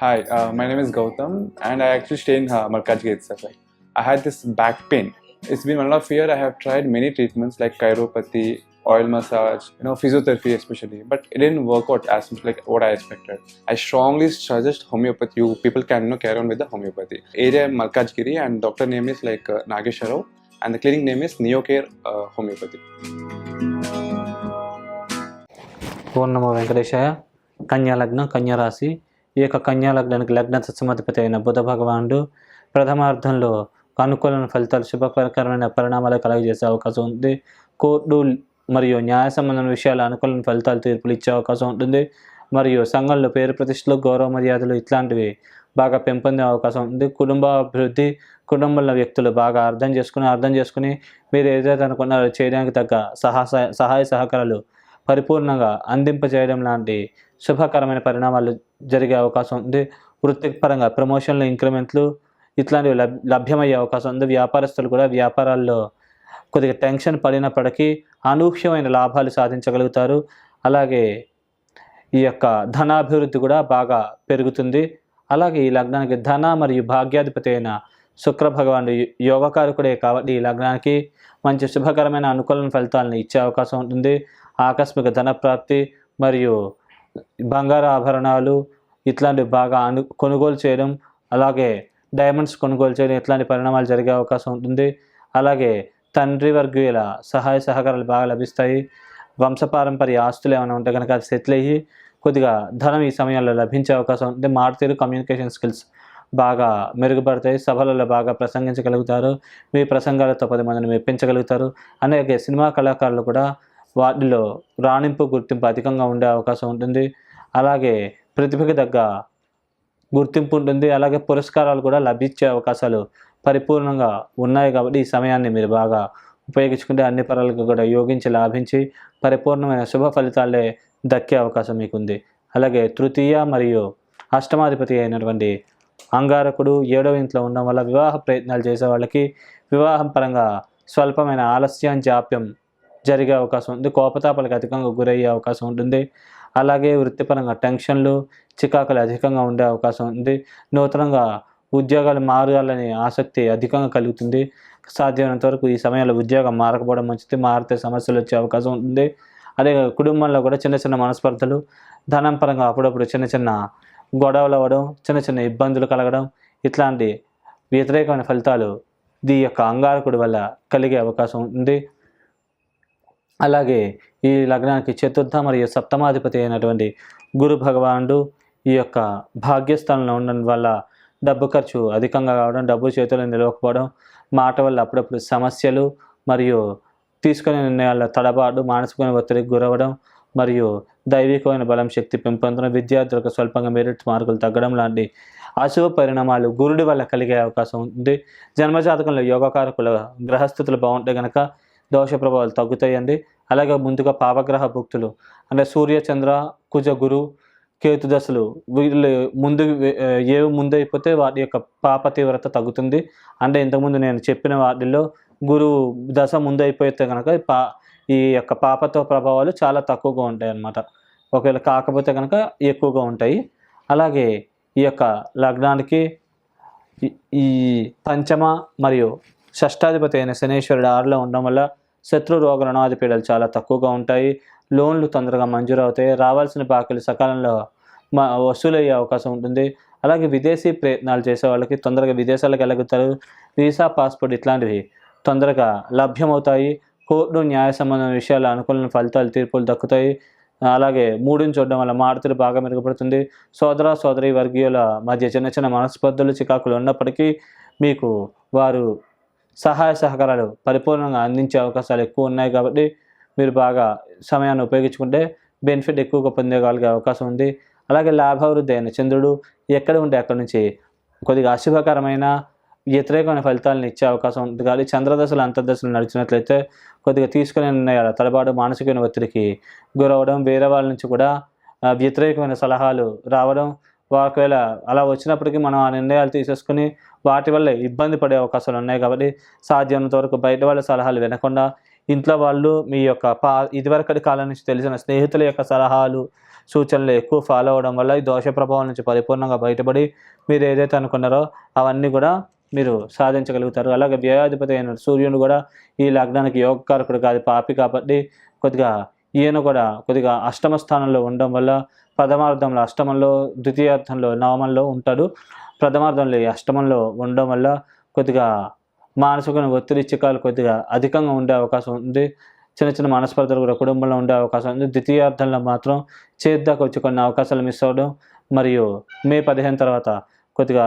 Hi, uh, my name is Gautam, and I actually stay in uh, Malkajgiri itself. Like, I had this back pain. It's been one and a half year. I have tried many treatments like chiropathy, oil massage, you know, physiotherapy especially, but it didn't work out as much like what I expected. I strongly suggest homeopathy. You people can you know, carry on with the homeopathy. Area Malkajgiri, and doctor name is like uh, Nagesharov, and the clinic name is Neocare uh, Homeopathy. ఓం నమో వెంకటేశాయ కన్యా లగ్నం కన్యా రాశి ఈ యొక్క కన్యా లగ్నానికి లగ్న సత్సమధిపతి అయిన బుధ భగవానుడు ప్రథమార్థంలో అనుకూలమైన ఫలితాలు శుభకరమైన పరిణామాలు కలగజేసే అవకాశం ఉంది. కోర్టు మరియు న్యాయ సంబంధమైన విషయాలు అనుకూలమైన ఫలితాలు తీర్పులు ఇచ్చే అవకాశం ఉంటుంది. మరియు సంఘంలో పేరు ప్రతిష్టలు గౌరవ మర్యాదలు ఇట్లాంటివి బాగా పెంపొందే అవకాశం ఉంది. కుటుంబ అభివృద్ధి కుటుంబంలో వ్యక్తులు బాగా అర్థం చేసుకుని అర్థం చేసుకుని మీరు ఏదైతే అనుకున్నారో చేయడానికి తగ్గ సహాయ సహాయ సహకారాలు పరిపూర్ణంగా అందింపజేయడం లాంటి శుభకరమైన పరిణామాలు జరిగే అవకాశం ఉంది. వృత్తిపరంగా ప్రమోషన్లు ఇంక్రిమెంట్లు ఇట్లాంటివి లబ్ లభ్యమయ్యే అవకాశం ఉంది. వ్యాపారస్తులు కూడా వ్యాపారాల్లో కొద్దిగా టెన్షన్ పడినప్పటికీ అనూహ్యమైన లాభాలు సాధించగలుగుతారు. అలాగే ఈ యొక్క ధనాభివృద్ధి కూడా బాగా పెరుగుతుంది. అలాగే ఈ లగ్నానికి ధన మరియు భాగ్యాధిపతి అయిన శుక్ర భగవానుడు యోగకారకుడే కాబట్టి ఈ లగ్నానికి మంచి శుభకరమైన అనుకూల ఫలితాలను ఇచ్చే అవకాశం ఉంటుంది. ఆకస్మిక ధన ప్రాప్తి మరియు బంగారు ఆభరణాలు ఇట్లాంటివి బాగా అను కొనుగోలు చేయడం అలాగే డైమండ్స్ కొనుగోలు చేయడం ఇట్లాంటి పరిణామాలు జరిగే అవకాశం ఉంటుంది. అలాగే తండ్రి వర్గీయుల సహాయ సహకారాలు బాగా లభిస్తాయి. వంశపారంపర్య ఆస్తులు ఏమైనా ఉంటే కనుక అది సెటిల్ అయ్యి కొద్దిగా ధనం ఈ సమయంలో లభించే అవకాశం ఉంటుంది. మారుతీరు కమ్యూనికేషన్ స్కిల్స్ బాగా మెరుగుపడతాయి. సభలలో బాగా ప్రసంగించగలుగుతారు. మీ ప్రసంగాలతో పది మందిని మెప్పించగలుగుతారు. అలాగే సినిమా కళాకారులు కూడా వాటిలో రాణింపు గుర్తింపు అధికంగా ఉండే అవకాశం ఉంటుంది. అలాగే ప్రతిభకి తగ్గ గుర్తింపు ఉంటుంది. అలాగే పురస్కారాలు కూడా లభించే అవకాశాలు పరిపూర్ణంగా ఉన్నాయి కాబట్టి ఈ సమయాన్ని మీరు బాగా ఉపయోగించుకుంటే అన్ని పరాలకు కూడా యోగించి లాభించి పరిపూర్ణమైన శుభ ఫలితాలే దక్కే అవకాశం మీకుంది. అలాగే తృతీయ మరియు అష్టమాధిపతి అయినటువంటి అంగారకుడు ఏడవ ఇంట్లో ఉండడం వల్ల వివాహ ప్రయత్నాలు చేసే వాళ్ళకి వివాహం పరంగా స్వల్పమైన ఆలస్యం జాప్యం జరిగే అవకాశం ఉంది. కోపతాపాలకు అధికంగా గురయ్యే అవకాశం ఉంటుంది. అలాగే వృత్తిపరంగా టెన్షన్లు చికాకులు అధికంగా ఉండే అవకాశం ఉంది. నూతనంగా ఉద్యోగాలు మారాలని ఆసక్తి అధికంగా కలుగుతుంది. సాధ్యమైనంత వరకు ఈ సమయంలో ఉద్యోగం మారకపోవడం మంచిది. మారితే సమస్యలు వచ్చే అవకాశం ఉంటుంది అదే కుటుంబంలో కూడా చిన్న చిన్న మనస్పర్ధలు ధనం పరంగా అప్పుడప్పుడు చిన్న చిన్న గొడవలు అవ్వడం చిన్న చిన్న ఇబ్బందులు కలగడం ఇట్లాంటి వ్యతిరేకమైన ఫలితాలు దీ యొక్క అంగారకుడి వల్ల కలిగే అవకాశం ఉంది. అలాగే ఈ లగ్నానికి చతుర్థ మరియు సప్తమాధిపతి అయినటువంటి గురు భగవానుడు ఈ యొక్క భాగ్యస్థానంలో ఉండడం వల్ల డబ్బు ఖర్చు అధికంగా కావడం డబ్బు చేతుల్లో నిలవకపోవడం మాట వల్ల అప్పుడప్పుడు సమస్యలు మరియు తీసుకునే నిర్ణయాల తడబాటు మానసికమైన ఒత్తిడికి గురవడం మరియు దైవికమైన బలం శక్తి పెంపొందడం విద్యార్థులకు స్వల్పంగా మెరిట్ మార్కులు తగ్గడం లాంటి అశుభ పరిణామాలు గురుడి వల్ల కలిగే అవకాశం ఉంది. జన్మజాతకంలో యోగకారకుల గ్రహస్థితులు బాగుంటే కనుక దోష ప్రభావాలు తగ్గుతాయండి. అలాగే ముందుగా పాపగ్రహ భుక్తులు. అంటే సూర్య చంద్ర కుజ గురు కేతు దశలు. వీళ్ళు ముందు ఏవి ముందు అయిపోతే వాటి యొక్క పాప తీవ్రత తగ్గుతుంది. అంటే ఇంతకుముందు నేను చెప్పిన వాటిల్లో గురువు దశ ముందు అయిపోతే కనుక పా ఈ యొక్క పాపతో ప్రభావాలు చాలా తక్కువగా ఉంటాయి అన్నమాట. ఒకవేళ కాకపోతే కనుక ఎక్కువగా ఉంటాయి. అలాగే ఈ యొక్క లగ్నానికి ఈ- ఈ పంచమ మరియు షష్టాధిపతి అయిన శనేశ్వరుడు ఆరులో ఉండడం వల్ల శత్రు రోగ రుణాది పీడలు చాలా తక్కువగా ఉంటాయి. లోన్లు తొందరగా మంజూరు అవుతాయి. రావాల్సిన బాకీలు సకాలంలో మా వసూలయ్యే అవకాశం ఉంటుంది. అలాగే విదేశీ ప్రయత్నాలు చేసే వాళ్ళకి తొందరగా విదేశాలకు వెళ్ళగలుగుతారు వీసా పాస్పోర్ట్ ఇట్లాంటివి తొందరగా లభ్యమవుతాయి. కోర్టు న్యాయ సంబంధమైన విషయాల అనుకూలమైన ఫలితాలు తీర్పులు దక్కుతాయి. అలాగే మూడుని చూడడం వల్ల మారుతులు బాగా మెరుగుపడుతుంది. సోదర సోదరి వర్గీయుల మధ్య చిన్న చిన్న మనస్పర్ధలు చికాకులు ఉన్నప్పటికీ మీకు వారు సహాయ సహకారాలు పరిపూర్ణంగా అందించే అవకాశాలు ఎక్కువ ఉన్నాయి కాబట్టి మీరు బాగా సమయాన్ని ఉపయోగించుకుంటే బెనిఫిట్ ఎక్కువగా పొందగలిగే అవకాశం ఉంది. అలాగే లాభావృద్ధి అయిన చంద్రుడు ఎక్కడ ఉంటే అక్కడ నుంచి కొద్దిగా అశుభకరమైన వ్యతిరేకమైన ఫలితాలను ఇచ్చే అవకాశం ఉంది కానీ చంద్రదశలు అంతర్దశలు నడిచినట్లయితే కొద్దిగా తీసుకునే నిర్ణయాల తలబాటు మానసికమైన ఒత్తిడికి గురవడం వేరే వాళ్ళ నుంచి కూడా వ్యతిరేకమైన సలహాలు రావడం ఒకవేళ అలా వచ్చినప్పటికీ మనం ఆ నిర్ణయాలు తీసేసుకుని వాటి వల్ల ఇబ్బంది పడే అవకాశాలు ఉన్నాయి కాబట్టి సాధ్యమైనంత వరకు బయట వాళ్ళ సలహాలు వినకుండా ఇంట్లో వాళ్ళు మీ యొక్క పా ఇదివరకటి కాలం నుంచి తెలిసిన స్నేహితుల యొక్క సలహాలు సూచనలు ఎక్కువ ఫాలో అవ్వడం వల్ల ఈ దోష ప్రభావం నుంచి పరిపూర్ణంగా బయటపడి మీరు ఏదైతే అనుకున్నారో అవన్నీ కూడా మీరు సాధించగలుగుతారు. అలాగే వ్యయాధిపతి అయిన సూర్యుడు కూడా ఈ లగ్నానికి యోగకారకుడు కాదు పాపి కాబట్టి కొద్దిగా ఈయన కూడా కొద్దిగా అష్టమ స్థానంలో ఉండడం వల్ల పదమార్థంలో అష్టమంలో ద్వితీయార్థంలో నవమంలో ఉంటాడు. ప్రథమార్థంలో ఈ అష్టమంలో ఉండడం వల్ల కొద్దిగా మానసిక ఒత్తిడి చికాలు కొద్దిగా అధికంగా ఉండే అవకాశం ఉంది. చిన్న చిన్న మనస్పర్ధలు కూడా కుటుంబంలో ఉండే అవకాశం ఉంది. ద్వితీయార్థంలో మాత్రం చేద్దాకు వచ్చి కొన్ని అవకాశాలు మిస్ అవ్వడం మరియు మే పదిహేను తర్వాత కొద్దిగా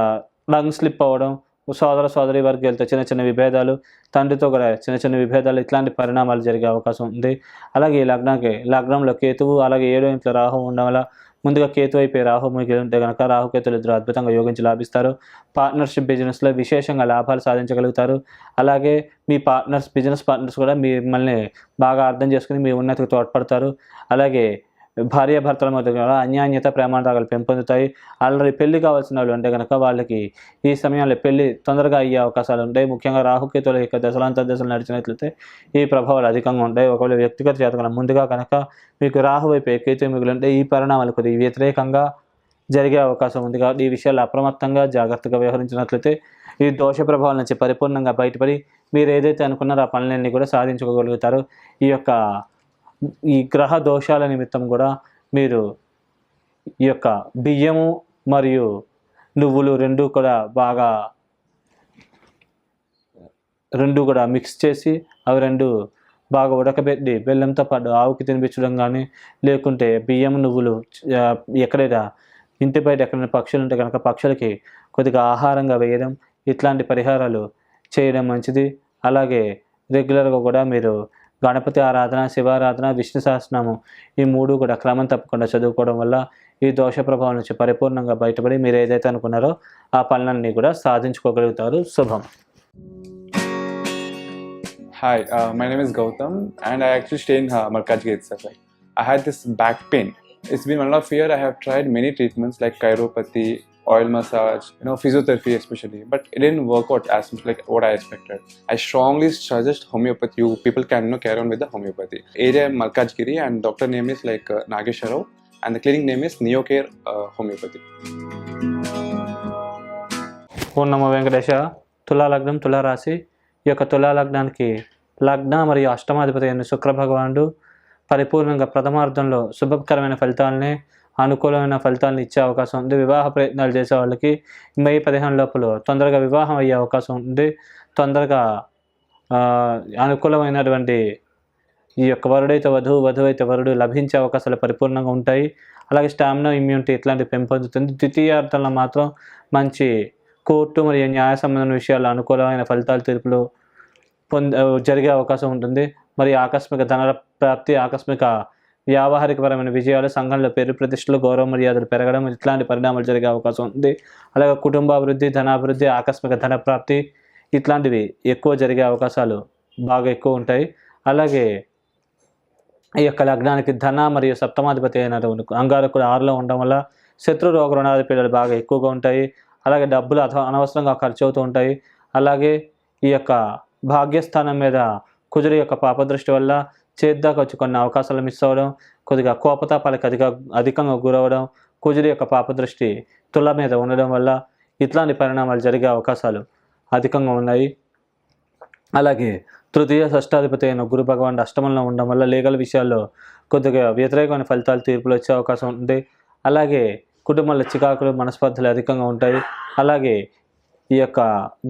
లంగ్ స్లిప్ అవ్వడం సోదర సోదరి వర్గాలతో చిన్న చిన్న విభేదాలు తండ్రితో కూడా చిన్న చిన్న విభేదాలు ఇట్లాంటి పరిణామాలు జరిగే అవకాశం ఉంది. అలాగే ఈ లగ్నానికి లగ్నంలో కేతువు అలాగే ఏడో ఇంట్లో రాహు ఉండడం వల్ల ముందుగా కేతు అయిపోయి రాహు మిగిలి ఉంటే కనుక రాహుకేతులు ఇద్దరు అద్భుతంగా యోగించి లాభిస్తారు. పార్ట్నర్షిప్ బిజినెస్లో విశేషంగా లాభాలు సాధించగలుగుతారు. అలాగే మీ పార్ట్నర్స్ బిజినెస్ పార్ట్నర్స్ కూడా మిమ్మల్ని బాగా అర్థం చేసుకుని మీ ఉన్నతికి తోడ్పడతారు. అలాగే భార్యాభర్తల మధ్య కూడా అన్యాన్యత ప్రేమానురాగాలు పెంపొందుతాయి. ఆల్రెడీ పెళ్ళి కావాల్సిన వాళ్ళు అంటే కనుక వాళ్ళకి ఈ సమయంలో పెళ్ళి తొందరగా అయ్యే అవకాశాలు ఉంటాయి. ముఖ్యంగా రాహుకేతుల యొక్క దశలాంతర దశలు నడిచినట్లయితే ఈ ప్రభావాలు అధికంగా ఉంటాయి. ఒకవేళ వ్యక్తిగత జాతకం ముందుగా కనుక మీకు రాహు వైపు కేతు మిగులుంటే ఈ పరిణామాలు కొద్దిగా వ్యతిరేకంగా జరిగే అవకాశం ఉంది. కాబట్టి ఈ విషయాలు అప్రమత్తంగా జాగ్రత్తగా వ్యవహరించినట్లయితే ఈ దోష ప్రభావాల నుంచి పరిపూర్ణంగా బయటపడి మీరు ఏదైతే అనుకున్నారో ఆ పనులన్నీ కూడా సాధించుకోగలుగుతారు. ఈ యొక్క ఈ గ్రహ దోషాల నిమిత్తం కూడా మీరు ఈ యొక్క బియ్యము మరియు నువ్వులు రెండు కూడా బాగా రెండు కూడా మిక్స్ చేసి అవి రెండు బాగా ఉడకబెట్టి బెల్లంతో పాటు ఆవుకి తినిపించడం కానీ లేకుంటే బియ్యం నువ్వులు ఎక్కడైనా ఇంటి బయట ఎక్కడైనా పక్షులు ఉంటే కనుక పక్షులకి కొద్దిగా ఆహారంగా వేయడం ఇట్లాంటి పరిహారాలు చేయడం మంచిది. అలాగే రెగ్యులర్గా కూడా మీరు గణపతి ఆరాధన శివారాధన విష్ణు సహస్రనాము ఈ మూడు కూడా క్రమం తప్పకుండా చదువుకోవడం వల్ల ఈ దోష ప్రభావం నుంచి పరిపూర్ణంగా బయటపడి మీరు ఏదైతే అనుకున్నారో ఆ పనులన్నీ కూడా సాధించుకోగలుగుతారు. శుభం. Hi my name is Gautam and I actually stay in Markaz gate sir I had this back pain it's been one of year I have tried many treatments like chiropathy oil massage, you know, physiotherapy especially, but it didn't work out as much like what I expected. I strongly suggest homeopathy. You people can you know, carry on with the homeopathy. Area Malkajgiri and doctor name is like uh, Nagesha Rao, and the clinic name is Neocare uh, Homeopathy. ఓం నమో వెంకటేశ తులా లగ్నం తులా రాశి ఈ యొక్క తులా లగ్నానికి లగ్న మరియు అష్టమాధిపతి అయిన శుక్ర భగవానుడు పరిపూర్ణంగా ప్రథమార్థంలో శుభకరమైన ఫలితాలని అనుకూలమైన ఫలితాలను ఇచ్చే అవకాశం ఉంది. వివాహ ప్రయత్నాలు చేసే వాళ్ళకి మే పదిహేను లోపల తొందరగా వివాహం అయ్యే అవకాశం ఉంది. తొందరగా అనుకూలమైనటువంటి ఈ యొక్క వరుడైతే వధువు వధువు అయితే వరుడు లభించే అవకాశాలు పరిపూర్ణంగా ఉంటాయి. అలాగే స్టామినా ఇమ్యూనిటీ ఇట్లాంటివి పెంపొందుతుంది. ద్వితీయార్థంలో మాత్రం మంచి కోర్టు మరియు న్యాయ సంబంధమైన విషయాలు అనుకూలమైన ఫలితాలు తీర్పులు పొంద జరిగే అవకాశం ఉంటుంది. మరి ఆకస్మిక ధన ప్రాప్తి ఆకస్మిక వ్యావహారికపరమైన విజయాలు సంఘంలో పేరు ప్రతిష్టలు గౌరవ మర్యాదలు పెరగడం ఇట్లాంటి పరిణామాలు జరిగే అవకాశం ఉంది. అలాగే కుటుంబాభివృద్ధి ధనాభివృద్ధి ఆకస్మిక ధన ప్రాప్తి ఇట్లాంటివి ఎక్కువ జరిగే అవకాశాలు బాగా ఎక్కువ ఉంటాయి. అలాగే ఈ యొక్క లగ్నానికి ధన మరియు సప్తమాధిపతి అయిన అంగారకుడు ఆరులో ఉండడం వల్ల శత్రు రోగ రుణాది పీడలు బాగా ఎక్కువగా ఉంటాయి. అలాగే డబ్బులు అథ అనవసరంగా ఖర్చు అవుతూ ఉంటాయి. అలాగే ఈ యొక్క భాగ్యస్థానం మీద కుజుడు యొక్క పాపదృష్టి వల్ల చేద్దాక వచ్చి కొన్ని అవకాశాలు మిస్ అవ్వడం కొద్దిగా కోపతాపాలకు అధిక అధికంగా గురవడం కుజుడి యొక్క పాపదృష్టి తుల మీద ఉండడం వల్ల ఇట్లాంటి పరిణామాలు జరిగే అవకాశాలు అధికంగా ఉన్నాయి. అలాగే తృతీయ షష్టాధిపతి అయిన గురు భగవాన్ అష్టమంలో ఉండడం వల్ల లీగల్ విషయాల్లో కొద్దిగా వ్యతిరేకమైన ఫలితాలు తీర్పులు వచ్చే అవకాశం ఉంది. అలాగే కుటుంబంలో చికాకులు మనస్పర్ధలు అధికంగా ఉంటాయి. అలాగే ఈ యొక్క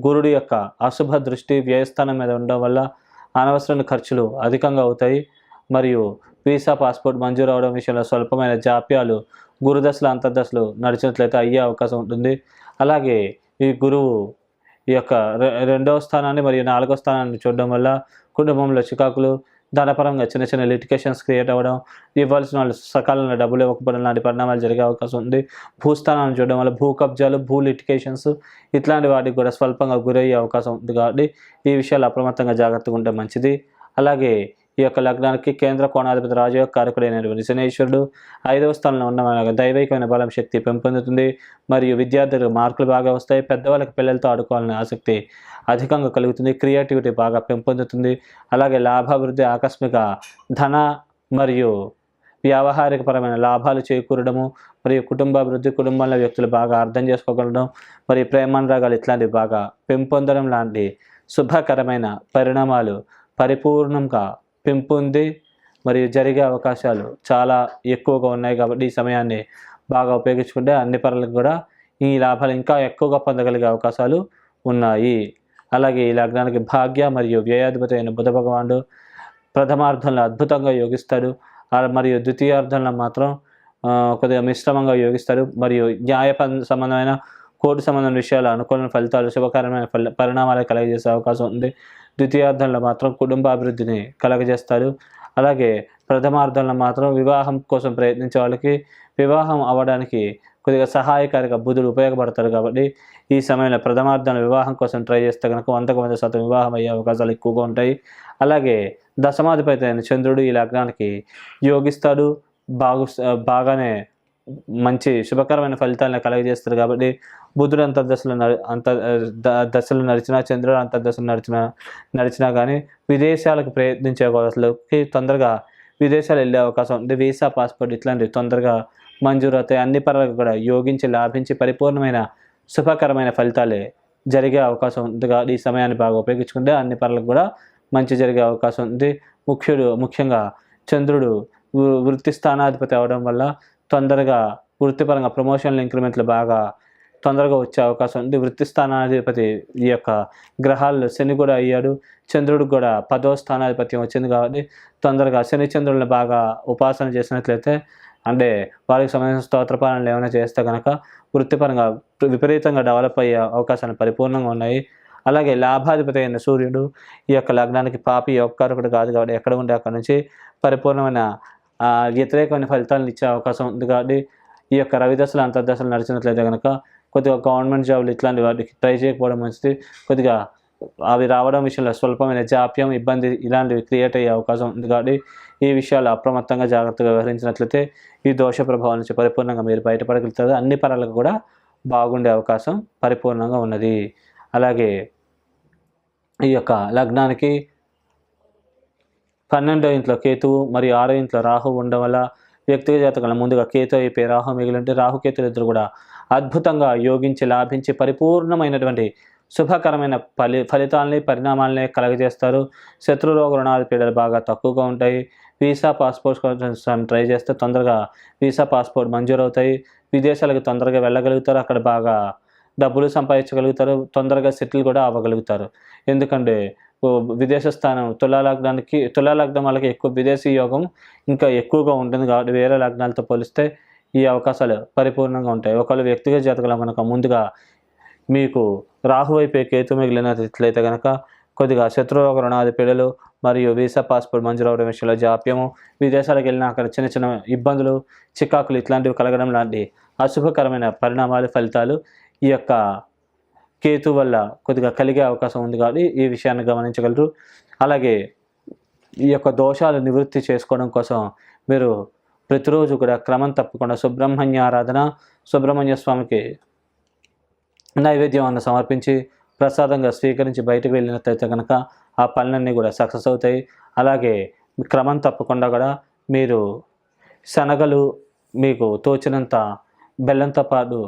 గురుడి యొక్క అశుభ దృష్టి వ్యయస్థానం మీద ఉండడం వల్ల అనవసరమైన ఖర్చులు అధికంగా అవుతాయి. మరియు వీసా పాస్పోర్ట్ మంజూరు అవడం విషయంలో స్వల్పమైన జాప్యాలు గురుదశలు అంతర్దశలు నడిచినట్లయితే అయ్యే అవకాశం ఉంటుంది. అలాగే ఈ గురువు ఈ యొక్క రె- రెండవ స్థానాన్ని మరియు నాలుగవ స్థానాన్ని చూడడం వల్ల కుటుంబంలో చికాకులు ధనపరంగా చిన్న చిన్న లిటికేషన్స్ క్రియేట్ అవ్వడం ఇవ్వాల్సిన వాళ్ళు సకాలంలో డబ్బులు ఇవ్వకపోవడం లాంటి పరిణామాలు జరిగే అవకాశం ఉంది. భూస్థానాలను చూడడం వల్ల భూ కబ్జాలు భూ లిటికేషన్స్ ఇట్లాంటి వాటికి కూడా స్వల్పంగా గురయ్యే అవకాశం ఉంది కాబట్టి ఈ విషయాలు అప్రమత్తంగా జాగ్రత్తగా ఉంటే మంచిది. అలాగే ఈ యొక్క లగ్నానికి కేంద్ర కోణాధిపతి రాజయోగ కారకుడైనటువంటి శనేశ్వరుడు ఐదవ స్థానంలో ఉన్న దైవికమైన బలం శక్తి పెంపొందుతుంది. మరియు విద్యార్థులకు మార్కులు బాగా వస్తాయి. పెద్దవాళ్ళకి పిల్లలతో ఆడుకోవాలనే ఆసక్తి అధికంగా కలుగుతుంది. క్రియేటివిటీ బాగా పెంపొందుతుంది. అలాగే లాభాభివృద్ధి ఆకస్మిక ధన మరియు వ్యావహారికపరమైన లాభాలు చేకూరడము మరియు కుటుంబాభివృద్ధి కుటుంబంలో వ్యక్తులు బాగా అర్థం చేసుకోగలడం మరియు ప్రేమానురాగాలు ఇట్లాంటివి బాగా పెంపొందడం లాంటి శుభకరమైన పరిణామాలు పరిపూర్ణంగా పెంపొంది మరియు జరిగే అవకాశాలు చాలా ఎక్కువగా ఉన్నాయి కాబట్టి ఈ సమయాన్ని బాగా ఉపయోగించుకుంటే అన్ని పనులకు కూడా ఈ లాభాలు ఇంకా ఎక్కువగా పొందగలిగే అవకాశాలు ఉన్నాయి. అలాగే ఈ లగ్నానికి భాగ్య మరియు వ్యయాధిపతి అయిన బుధ భగవానుడు ప్రథమార్థంలో అద్భుతంగా యోగిస్తాడు. మరియు ద్వితీయార్థంలో మాత్రం కొద్దిగా మిశ్రమంగా యోగిస్తాడు. మరియు న్యాయ సంబంధమైన కోర్టు సంబంధం విషయాలు అనుకూల ఫలితాలు శుభకరమైన ఫల పరిణామాలు కలగజేసే అవకాశం ఉంది. ద్వితీయార్థంలో మాత్రం కుటుంబ అభివృద్ధిని కలగజేస్తారు. అలాగే ప్రథమార్థంలో మాత్రం వివాహం కోసం ప్రయత్నించే వాళ్ళకి వివాహం అవ్వడానికి కొద్దిగా సహాయకారిగా బుధుడు ఉపయోగపడతారు కాబట్టి ఈ సమయంలో ప్రథమార్థంలో వివాహం కోసం ట్రై చేస్తే కనుక వందకు వంద శాతం వివాహం అయ్యే అవకాశాలు ఎక్కువగా ఉంటాయి. అలాగే దశమాధిపతి అయిన చంద్రుడు ఈ లగ్నానికి యోగిస్తాడు. బాగు బాగానే మంచి శుభకరమైన ఫలితాలను కలగజేస్తారు కాబట్టి బుధుడు అంత నడి అంత ద- దశలు నడిచినా చంద్రుడు అంతర్దశలు నడిచినా నడిచినా కానీ విదేశాలకు ప్రయత్నించే వాళ్ళకి తొందరగా విదేశాలు వెళ్ళే అవకాశం ఉంది. వీసా పాస్పోర్ట్ ఇట్లాంటివి తొందరగా మంజూరు అవుతాయి అన్ని పనులకు కూడా యోగించి లాభించి పరిపూర్ణమైన శుభకరమైన ఫలితాలే జరిగే అవకాశం ఉంది కాబట్టి ఈ సమయాన్ని బాగా ఉపయోగించుకుంటే అన్ని పనులకు కూడా మంచి జరిగే అవకాశం ఉంది. ముఖ్యుడు ముఖ్యంగా చంద్రుడు వృత్తి స్థానాధిపతి అవడం వల్ల తొందరగా వృత్తిపరంగా ప్రమోషన్లు ఇంక్రిమెంట్లు బాగా తొందరగా వచ్చే అవకాశం ఉంది. వృత్తి స్థానాధిపతి ఈ యొక్క గ్రహాల్లో శని కూడా అయ్యాడు. చంద్రుడికి కూడా పదో స్థానాధిపత్యం వచ్చింది కాబట్టి తొందరగా శని చంద్రులను బాగా ఉపాసన చేసినట్లయితే అంటే వారికి సంబంధించిన స్తోత్రపాలనలు ఏమైనా చేస్తే కనుక వృత్తిపరంగా విపరీతంగా డెవలప్ అయ్యే అవకాశాలు పరిపూర్ణంగా ఉన్నాయి. అలాగే లాభాధిపతి అయిన సూర్యుడు ఈ యొక్క లగ్నానికి పాపి యోగకారకుడు కాదు కాబట్టి ఎక్కడ ఉంటే అక్కడ నుంచి పరిపూర్ణమైన వ్యతిరేకమైన ఫలితాలను ఇచ్చే అవకాశం ఉంది కాబట్టి ఈ యొక్క రవిదశలు అంతర్దశలు నడిచినట్లయితే కనుక కొద్దిగా గవర్నమెంట్ జాబులు ఇట్లాంటి వాటికి ట్రై చేయకపోవడం మంచిది. కొద్దిగా అవి రావడం విషయంలో స్వల్పమైన జాప్యం ఇబ్బంది ఇలాంటివి క్రియేట్ అయ్యే అవకాశం ఉంది కాబట్టి ఈ విషయాలు అప్రమత్తంగా జాగ్రత్తగా వ్యవహరించినట్లయితే ఈ దోష ప్రభావం నుంచి పరిపూర్ణంగా మీరు బయటపడగలుగుతారు. అన్ని పరాలకు కూడా బాగుండే అవకాశం పరిపూర్ణంగా ఉన్నది. అలాగే ఈ యొక్క లగ్నానికి పన్నెండో ఇంట్లో కేతువు మరియు ఆరో ఇంట్లో రాహు ఉండడం వల్ల వ్యక్తిగత జాతకంలో ముందుగా కేతు అయిపోయి రాహు మిగిలింటే రాహుకేతులు ఇద్దరు కూడా అద్భుతంగా యోగించి లాభించి పరిపూర్ణమైనటువంటి శుభకరమైన ఫలి ఫలితాలని పరిణామాలని కలగజేస్తారు. శత్రురోగ రుణాలు పీడలు బాగా తక్కువగా ఉంటాయి. వీసా పాస్పోర్ట్ కోసం ట్రై చేస్తే తొందరగా వీసా పాస్పోర్ట్ మంజూరు అవుతాయి విదేశాలకు తొందరగా వెళ్ళగలుగుతారు. అక్కడ బాగా డబ్బులు సంపాదించగలుగుతారు తొందరగా సెటిల్ కూడా అవ్వగలుగుతారు. ఎందుకంటే విదేశ స్థానం తులా లగ్నానికి తులా లగ్నం వాళ్ళకి ఎక్కువ విదేశీ యోగం ఇంకా ఎక్కువగా ఉంటుంది కాబట్టి వేరే లగ్నాలతో పోలిస్తే ఈ అవకాశాలు పరిపూర్ణంగా ఉంటాయి. ఒకవేళ వ్యక్తిగత జాతకంలో కనుక ముందుగా మీకు రాహు కేతు మిగిలినట్లయితే కనుక కొద్దిగా శత్రురోగ రుణాది పీడలు మరియు వీసా పాస్పోర్ట్ మంజూరు అవడం విషయంలో జాప్యము విదేశాలకు వెళ్ళినా అక్కడ చిన్న చిన్న ఇబ్బందులు చికాకులు ఇట్లాంటివి కలగడం లాంటి అశుభకరమైన పరిణామాలు ఫలితాలు ఈ యొక్క కేతు వల్ల కొద్దిగా కలిగే అవకాశం ఉంది కాబట్టి ఈ విషయాన్ని గమనించగలరు. అలాగే ఈ యొక్క దోషాలు నివృత్తి చేసుకోవడం కోసం మీరు ప్రతిరోజు కూడా క్రమం తప్పకుండా సుబ్రహ్మణ్య ఆరాధన సుబ్రహ్మణ్య స్వామికి నైవేద్యం అన్న సమర్పించి ప్రసాదంగా స్వీకరించి బయటకు వెళ్ళినట్లయితే కనుక ఆ పనులన్నీ కూడా సక్సెస్ అవుతాయి. అలాగే క్రమం తప్పకుండా కూడా మీరు శనగలు మీకు తోచినంత బెల్లంతో పాటు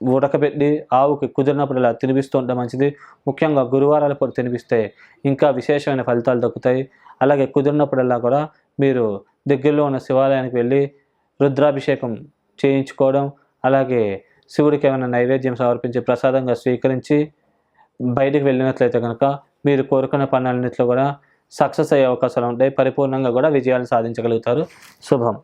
ఉడకబెట్టి ఆవుకి కుదిరినప్పుడల్లా తినిపిస్తూ ఉంటే మంచిది. ముఖ్యంగా గురువారాల పూట తినిపిస్తే ఇంకా విశేషమైన ఫలితాలు దక్కుతాయి. అలాగే కుదిరినప్పుడల్లా కూడా మీరు దగ్గరలో ఉన్న శివాలయానికి వెళ్ళి రుద్రాభిషేకం చేయించుకోవడం అలాగే శివుడికి ఏమైనా నైవేద్యం సమర్పించి ప్రసాదంగా స్వీకరించి బయటికి వెళ్ళినట్లయితే కనుక మీరు కోరుకున్న పనులన్నింటిలో కూడా సక్సెస్ అయ్యే అవకాశాలు ఉంటాయి. పరిపూర్ణంగా కూడా విజయాలు సాధించగలుగుతారు. శుభం.